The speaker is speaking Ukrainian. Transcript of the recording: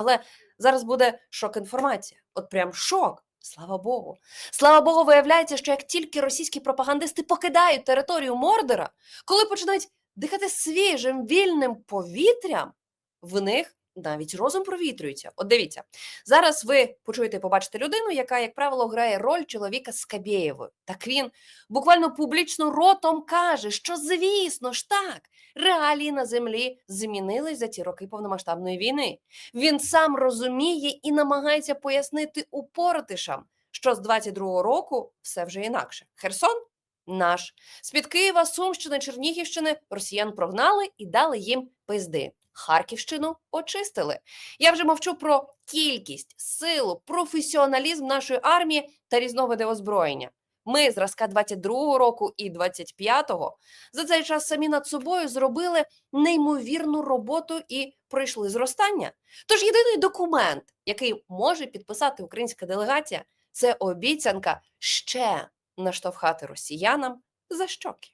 Але зараз буде шок-інформація. От прям шок. Слава Богу. Слава Богу, виявляється, що як тільки російські пропагандисти покидають територію Мордора, коли починають дихати свіжим вільним повітрям, в них навіть розум провітрюється. От дивіться, зараз ви почуєте побачите людину, яка, як правило, грає роль чоловіка з Кабєєвою. Так він буквально публічно ротом каже, що звісно ж так, реалії на землі змінились за ті роки повномасштабної війни. Він сам розуміє і намагається пояснити упоротишам, що з 22-го року все вже інакше. Херсон наш. З-під Києва, Сумщини, Чернігівщини росіян прогнали і дали їм пизди. Харківщину очистили. Я вже мовчу про кількість, силу, професіоналізм нашої армії та різновиди озброєння. Ми зразка 22-го року і 25-го за цей час самі над собою зробили неймовірну роботу і пройшли зростання. Тож єдиний документ, який може підписати українська делегація, це обіцянка ще наштовхати росіянам за щоки.